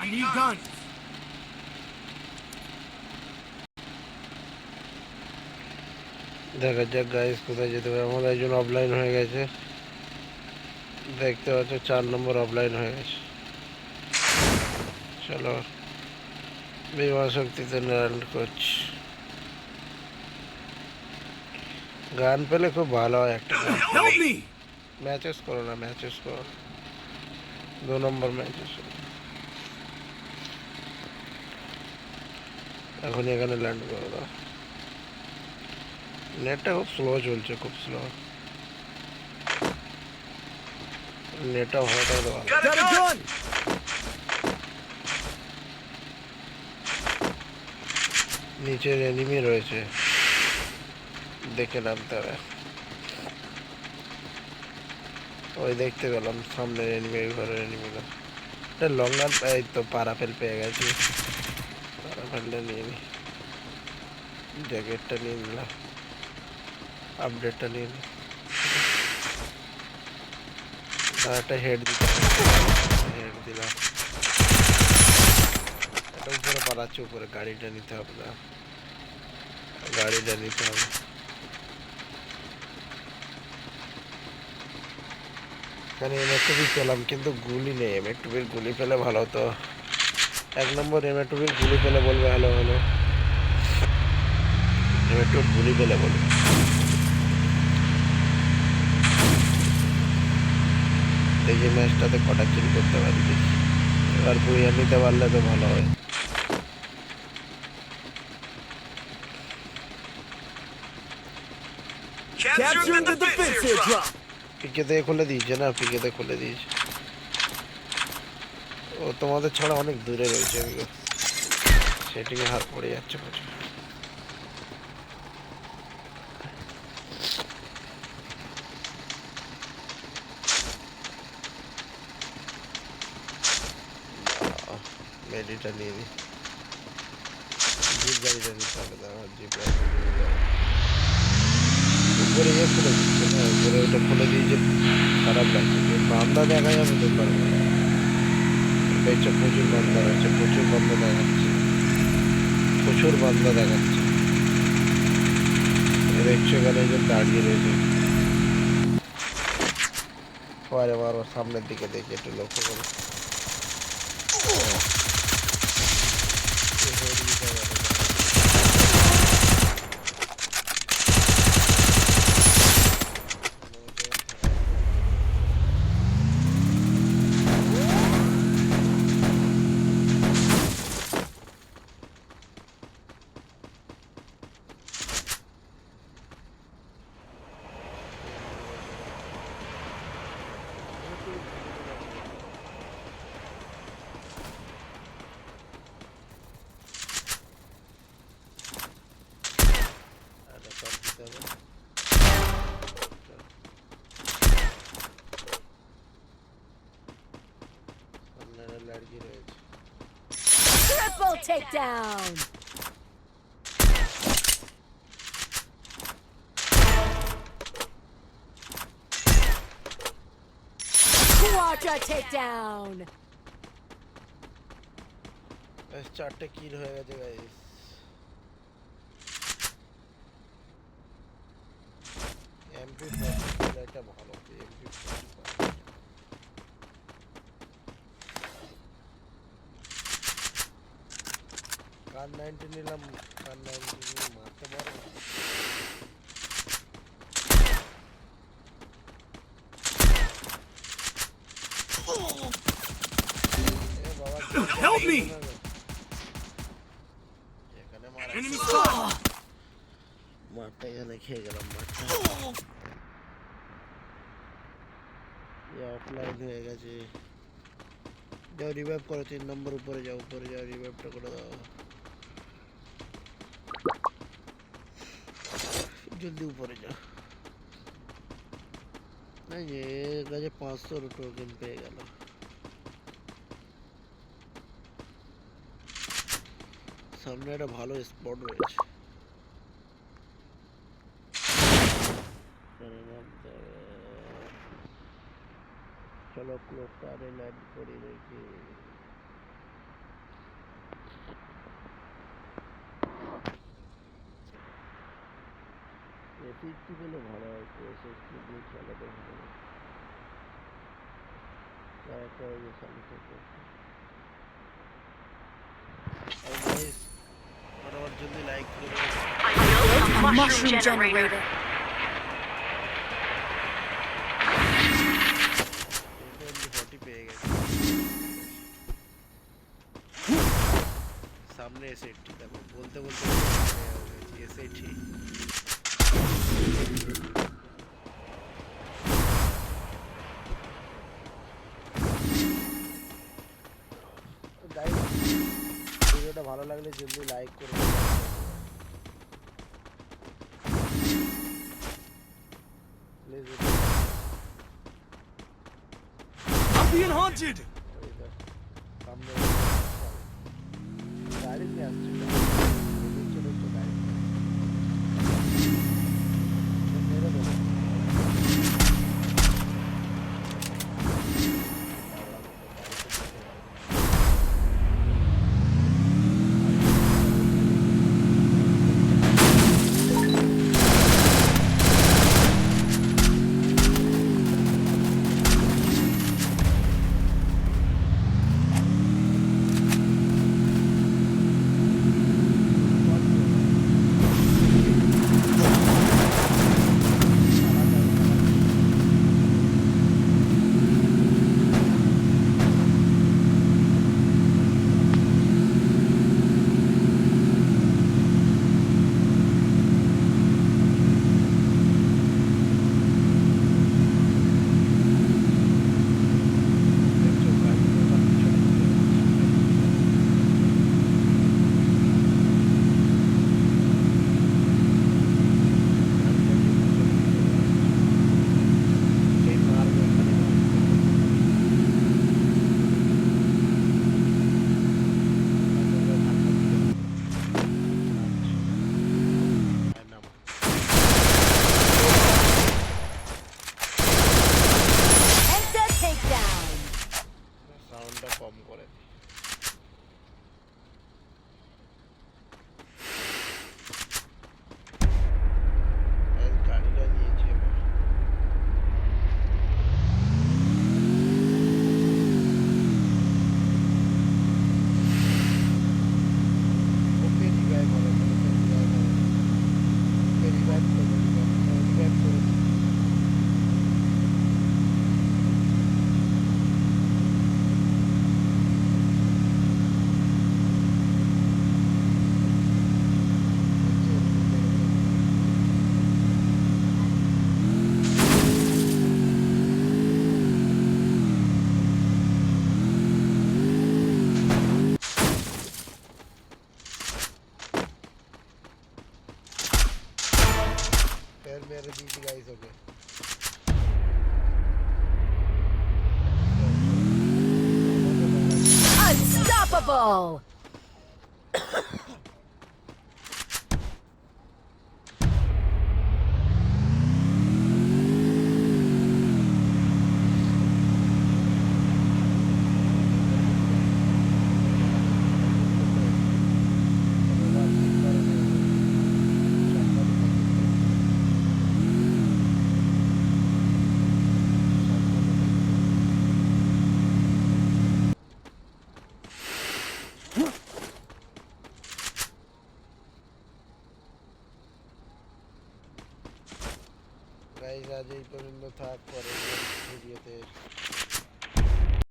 I need guns. দেখা যাক guys কোথায় যেতে পারে। আমাদের একজন অফলাইন হয়ে গেছে। দেখতে পাচ্ছ চার নম্বর অফলাইন হয়ে গেছে। চলো বিমান শক্তিতে ল্যান্ড করছি। গান পেলে খুব ভালো হয় একটা ম্যাচেস করো না ম্যাচেস করো। দু নম্বর ম্যাচেস এখন এখানে ল্যান্ড করে দাও নেটটা খুব স্লো চলছে খুব স্লো নেটটা Got a নিচের এনিমি রয়েছে। দেখে নামতে হবে। ওই দেখতে পেলাম সামনের এনিমি ঘরের এনিমিগুলো এটা লং রান এই তো পারাফেল পেয়ে গেছি। পারাফেলটা নিয়ে নি জ্যাকেটটা নিয়ে নিলাম আপডেটটা নিয়ে নি আর একটা হেড দিতে হেড দিলাম এটা উপরে পালাচ্ছে উপরে গাড়িটা নিতে হবে না গাড়িটা নিতে হবে এখানে এমএটুবি পেলাম কিন্তু এক নম্বর এমএটুবির গুলি পেলে বলবে হ্যালো হ্যালো এমএটুবির গুলি পেলে বলবে। দেখি ম্যাচটাতে কটা কিল করতে পারি দেখি। এবার বুড়িয়া নিতে পারলে তো ভালো হয়। পিকেতে খুলে দিয়েছে না? পিকেতে খুলে দিয়েছে। ও তোমাদের ছাড়া অনেক দূরে রয়েছে সেটিকে হাত পড়ে যাচ্ছে প্রচুর। মেডিটা নিয়ে নি। জিপ গাড়িটা নিতে হবে দাঁড়া জিপ উপরে খুলে দিচ্ছে না উপরে ওটা খুলে দিয়েছে, খারাপ লাগছে। দেখা যাবে তো না। দেখছে প্রচুর বন্ধ রয়েছে প্রচুর বান্দা দেখাচ্ছে, প্রচুর বন্ধ দেখাচ্ছে। দেখছ এখানে যে দাঁড়িয়ে রয়েছে। পরে আবার সামনের দিকে দেখি একটু লক্ষ্য করে takedown! Quadra takedown! ব্যাস চারটে কিল হয়ে গেছে গাইস এমপি একটা ভালো এমপি কার নাইনটি নিলাম কার নাইনটি মারতে পারব। Help me! Enemy spotted! মারটা এখানে খেয়ে গেলাম মারটা অফলাইন হয়ে গেছে। যাও রিভাইভ করো তিন নম্বর উপরে যাও উপরে যাও রিভাইভটা করে দাও। জলদি উপরে যাও না যে এর কাছে পাঁচশো টোকেন পেয়ে গেল সামনে একটা ভালো স্পট রয়েছে এখানে নামতে হবে। চলো ক্লোকটা আরে লাইট করি দেখি ফিফটি পেলে ভালো হয় এসএসটি দিয়ে চালাতে ভালো হয় একটা আর জলদি লাইক করে পেয়ে গেছে। সামনে এসএটি দেখো বলতে বলতে এসএটি গাইস ভিডিওটা ভালো লাগলে জলদি লাইক করে দিন। Please I'm being haunted. সাউন্ডটা কম করে। Fair meron dito guys, okay. Unstoppable! এই পর্যন্ত থাক পরে ভিডিওতে